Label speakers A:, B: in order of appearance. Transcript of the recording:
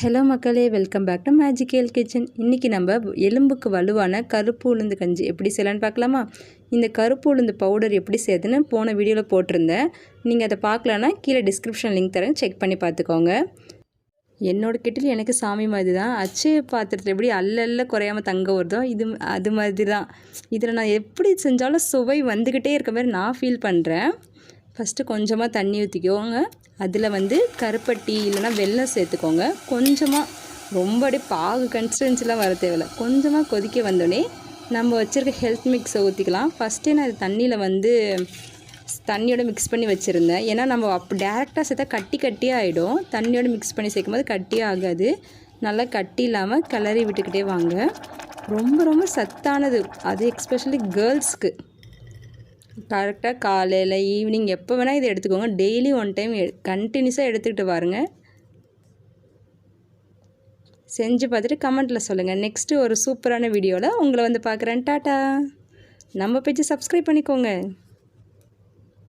A: Hello மக்களே welcome back to magical kitchen இன்றைக்கி நம்ம எலும்புக்கு வலுவான கருப்பு உளுந்து கஞ்சி எப்படி செய்யலான்னு பார்க்கலாமா? இந்த கருப்பு உளுந்து பவுடர் எப்படி செய்யுதுன்னு போன வீடியோவில் போட்டிருந்தேன். நீங்கள் அதை பார்க்கலன்னா கீழே டிஸ்கிரிப்ஷன் லிங்க் தரேன். செக் பண்ணி பார்த்துக்கோங்க. என்னோடய கிட்டில் எனக்கு சாமி மாதிரி தான். அச்சு பாத்திரத்தில் எப்படி அல்ல குறையாமல் தங்க வருதோ இது அது மாதிரி தான். இதில் நான் எப்படி செஞ்சாலும் சுவை வந்துக்கிட்டே இருக்க மாதிரி நான் ஃபீல் பண்ணுறேன் ஃபஸ்ட்டு கொஞ்சமாக தண்ணி ஊற்றிக்கோங்க அதில் வந்து கருப்பட்டி இல்லைனா வெல்லம் சேர்த்துக்கோங்க. கொஞ்சமாக ரொம்ப அப்படியே பாகு கன்சிஸ்டன்சிலாம் வர தேவையில்ல. கொஞ்சமாக கொதிக்க வந்தோடனே நம்ம வச்சுருக்க ஹெல்த் மிக்ஸை ஊற்றிக்கலாம் ஃபஸ்ட்டே நான் இது தண்ணியில் வந்து தண்ணியோட மிக்ஸ் பண்ணி வச்சுருந்தேன். ஏன்னா நம்ம அப் டேரெக்டாக சேர்த்தா கட்டி கட்டியாக ஆகிடும் தண்ணியோட மிக்ஸ் பண்ணி சேர்க்கும் போது கட்டியாக ஆகாது. நல்லா கட்டி இல்லாமல் கிளறி விட்டுக்கிட்டே வாங்க. ரொம்ப ரொம்ப சத்தானது. அது எக்ஸ்பெஷலி கேர்ள்ஸ்க்கு கரெக்டாக காலையில் ஈவினிங் எப்போ வேணால் இதை எடுத்துக்கோங்க. டெய்லி ஒன் டைம் கண்டினியூஸாக எடுத்துக்கிட்டு பாருங்கள் செஞ்சு பார்த்துட்டு கமெண்ட்டில் சொல்லுங்கள் நெக்ஸ்ட்டு ஒரு சூப்பரான வீடியோவில் உங்களை வந்து பார்க்குறேன். டாட்டா. நம்ம பேஜை சப்ஸ்கிரைப் பண்ணிக்கோங்க.